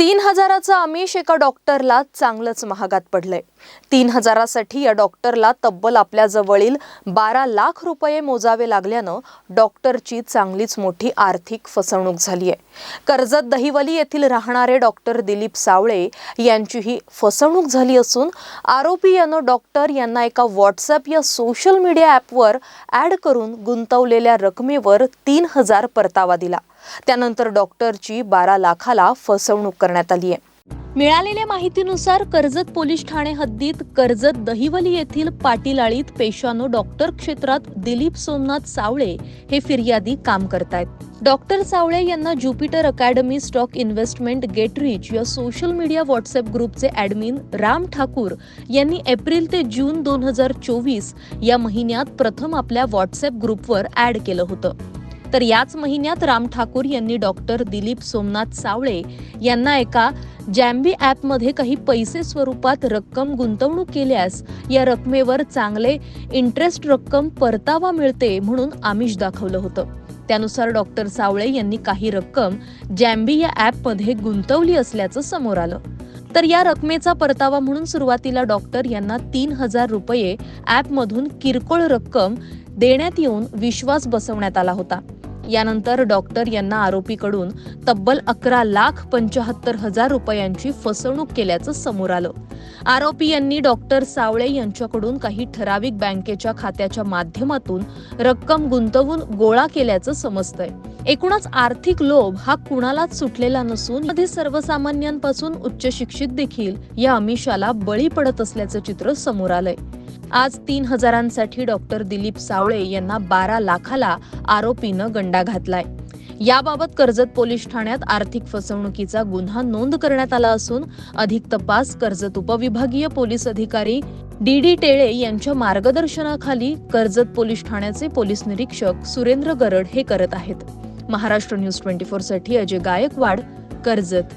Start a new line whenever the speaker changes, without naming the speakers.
तीन हजाराचं आमिष एका डॉक्टरला चांगलंच महागात पडलंय. तीन हजारासाठी या डॉक्टरला तब्बल आपल्या जवळील बारा लाख रुपये मोजावे लागल्यानं डॉक्टरची चांगलीच मोठी आर्थिक फसवणूक झाली आहे कर्जत दहिवली येथील राहणारे डॉक्टर दिलीप सावळे यांची ही फसवणूक झाली असून आरोपी यानं डॉक्टर यांना एका व्हॉट्सअप या सोशल मीडिया ॲपवर ॲड करून गुंतवलेल्या रकमेवर तीन हजार परतावा दिला. त्यानंतर डॉक्टरची बारा लाखाला फसवणूक करण्यात आली आहे. मिळालेल्या माहितीनुसार कर्जत पोलीस ठाणे हद्दीत कर्जत दहिवली येथील पाटीलाळीत पेशानो डॉक्टर क्षेत्रात दिलीप सोमनाथ सावळे हे फिर्यादी काम करतायत. डॉक्टर सावळे यांना Jupiter academy stock investment get rich या सोशल मीडिया व्हॉट्सअप ग्रुपचे ॲडमिन राम ठाकूर यांनी एप्रिल ते जून दोन हजार चोवीस या महिन्यात प्रथम आपल्या व्हॉट्सअप ग्रुपवर ॲड केलं होतं. तर याच महिन्यात राम ठाकूर यांनी डॉक्टर दिलीप सोमनाथ सावळे यांना एका जॅम्बी ॲपमध्ये काही पैसे स्वरूपात रक्कम गुंतवणूक केल्यास या रकमेवर चांगले इंटरेस्ट रक्कम परतावा मिळते म्हणून आमिष दाखवलं होतं. त्यानुसार डॉक्टर सावळे यांनी काही रक्कम जॅम्बी या ॲपमध्ये गुंतवली असल्याचं समोर आलं. तर या रकमेचा परतावा म्हणून सुरुवातीला डॉक्टर यांना तीन हजार रुपये ॲपमधून किरकोळ रक्कम देण्यात येऊन विश्वास बसवण्यात आला होता. यानंतर डॉक्टर यांना आरोपीकडून तब्बल अकरा लाख पंचाहत्तर हजार रुपयांची फसवणूक केल्याचं समोर आलं. आरोपी यांनी डॉक्टर सावळे यांच्याकडून काही ठराविक बँकेच्या खात्याच्या माध्यमातून रक्कम गुंतवून गोळा केल्याचं समजतंय. एकूणच आर्थिक लोभ हा कुणालाच सुटलेला नसून मध्ये सर्वसामान्यांपासून उच्च शिक्षित देखील या अमिषाला बळी पडत असल्याचं चित्र समोर आलंय. आज तीन हजारांसाठी डॉक्टर दिलीप सावळे यांना बारा लाखाला आरोपीनं गंडा घातलाय. याबाबत कर्जत पोलीस ठाण्यात आर्थिक फसवणुकीचा गुन्हा नोंद करण्यात आला असून अधिक तपास कर्जत उपविभागीय पोलीस अधिकारी डी डी टेळे यांच्या मार्गदर्शनाखाली कर्जत पोलीस ठाण्याचे पोलीस निरीक्षक सुरेंद्र गरड हे करत आहेत. महाराष्ट्र न्यूज ट्वेंटी फोरसाठी अजय गायकवाड कर्जत.